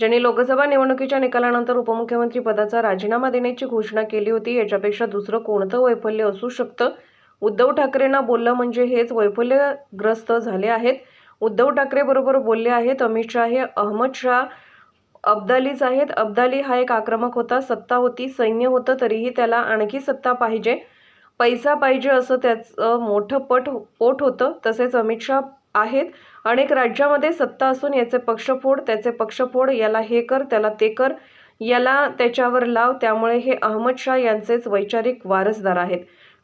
ज्यांनी लोकसभा निवडणुकीच्या निकालानंतर उपमुख्यमंत्री पदाचा राजीनामा देण्याची घोषणा केली होती याच्यापेक्षा दुसरं कोणतं वैफल्य असू शकतं? उद्धव ठाकरेंना बोललं म्हणजे हेच वैफल्यग्रस्त झाले आहेत. उद्धव ठाकरे बरोबर बोलले आहेत अमित शहा हे अहमद शहा अब्दालीच आहेत. अब्दाली हा एक आक्रमक होता सत्ता होती सैन्य होतं तरीही त्याला आणखी सत्ता पाहिजे. पैसा पाहिजे असं त्याचं मोठं पट पोट होतं. तसेच अमित शहा आहेत. अनेक राज्यामध्ये सत्ता असून याचे पक्षफोड त्याचे पक्षफोड याला हे कर त्याला ते कर याला त्याच्यावर लाव त्यामुळे हे अहमद शाह यांचेच वैचारिक वारसदार आहेत.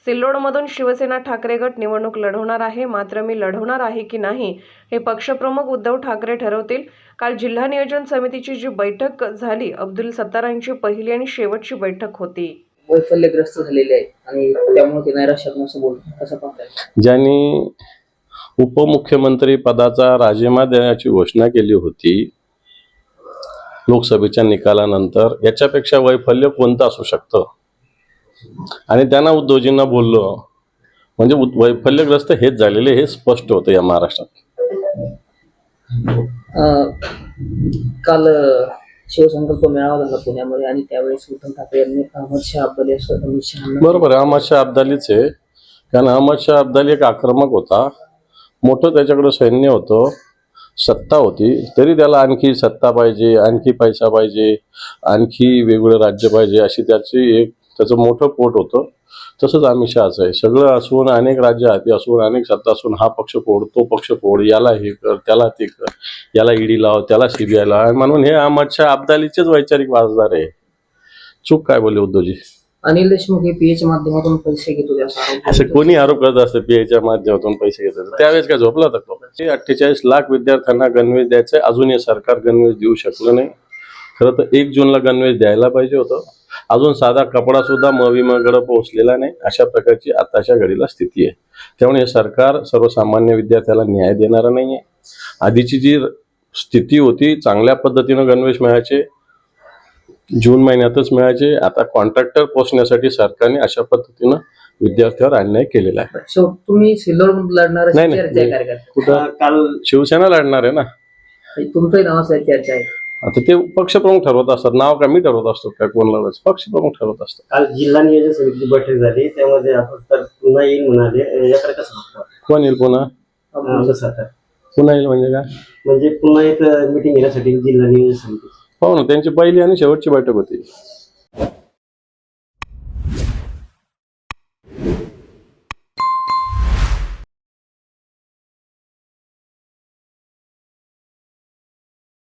सिल्लोडमधून शिवसेना ठाकरे गट निवडणूक लढवणार आहे. मात्र मी लढवणार आहे की नाही हे पक्षप्रमुख उद्धव ठाकरे ठरवतील. काल जिल्हा नियोजन समितीची जी बैठक झाली अब्दुल सत्तारांची पहिली आणि शेवटची बैठक होती. वैफल्यग्रस्त झालेले आहेत आणि त्यामुळे ते असं ज्यांनी उपमुख्यमंत्री पदाचा राजीनामा देण्याची घोषणा केली होती लोकसभेच्या निकालानंतर. याच्यापेक्षा वैफल्य कोणतं असू शकतं? आणि त्यांना उद्धवजींना बोललो म्हणजे वैफल्यग्रस्त हेच झालेले हे स्पष्ट होतं या महाराष्ट्रात. काल शिवसंकल्प मेळावा झाला पुण्यामध्ये आणि त्यावेळेस उद्धव ठाकरे यांनी अहमद शाह अब्दाली असं अमित शहा बरोबर अहमद शाह अब्दालीच आहे. कारण अहमद शाह अब्दाली एक आक्रमक होता. मोठं त्याच्याकडं सैन्य होतं सत्ता होती. तरी त्याला आणखी सत्ता पाहिजे आणखी पैसा पाहिजे आणखी वेगवेगळं राज्य पाहिजे अशी त्याची एक त्याचं मोठं पोट होतं. तसंच आम्ही शहाचं आहे. सगळं असून अनेक राज्य हाती असून अनेक सत्ता असून हा पक्ष फोड तो पक्ष फोड याला हे कर त्याला ते कर याला ईडी लाव त्याला सीबीआय लाव. म्हणून हे आमच्या अब्दालीचेच वैचारिक वारसदार आहे. चूक काय बोलले उद्धवजी? अनिल देशमुख हे पीएच्या माध्यमातून पैसे घेत होते असा आरोप असं कोणी आरोप करत असतं पीआयच्या माध्यमातून पैसे घेतात त्यावेळेस काय झोपला होता तो? अठ्ठेचाळीस लाख विद्यार्थ्यांना गणवेश द्यायचे अजून हे सरकार गणवेश देऊ शकलं नाही. खरं तर एक जूनला गणवेश द्यायला पाहिजे होतं. अजून साधा कपडा सुद्धा मविमाकडे पोहोचलेला नाही. अशा प्रकारची आताच्या घडीला स्थिती आहे. त्यामुळे हे सरकार सर्वसामान्य विद्यार्थ्याला न्याय देणारं नाही आहे आधीची जी स्थिती होती चांगल्या पद्धतीनं गणवेश मिळायचे. जून महिन्यातच मिळायचे. आता कॉन्ट्रॅक्टर पोचण्यासाठी सरकारने अशा पद्धतीनं विद्यार्थ्यावर अन्याय केलेला आहे. शेवट तुम्ही सिल्लोड लढणार नाही, नाही. चर्चा आहे कार्यकर्ते. कुठं? काल शिवसेना लढणार आहे ना. तुमचंही नावाचं चर्चा आहे. आता ते पक्षप्रमुख ठरवत असतात. नाव का मी ठरवत असतो काय कोण लढवायचं? पक्षप्रमुख ठरवत असतात. काल जिल्हा नियोजन समितीची बैठक झाली. त्यामध्ये आपण तर पुन्हा येईल म्हणाले. अं, याकडे कसं बघता? कोण येईल पुन्हा? अं, कसं आता? पुन्हा येईल म्हणजे काय? म्हणजे पुन्हा एक मीटिंग घेण्यासाठी जिल्हा नियोजन समिती. हो ना त्यांची पहिली आणि शेवटची बैठक होती.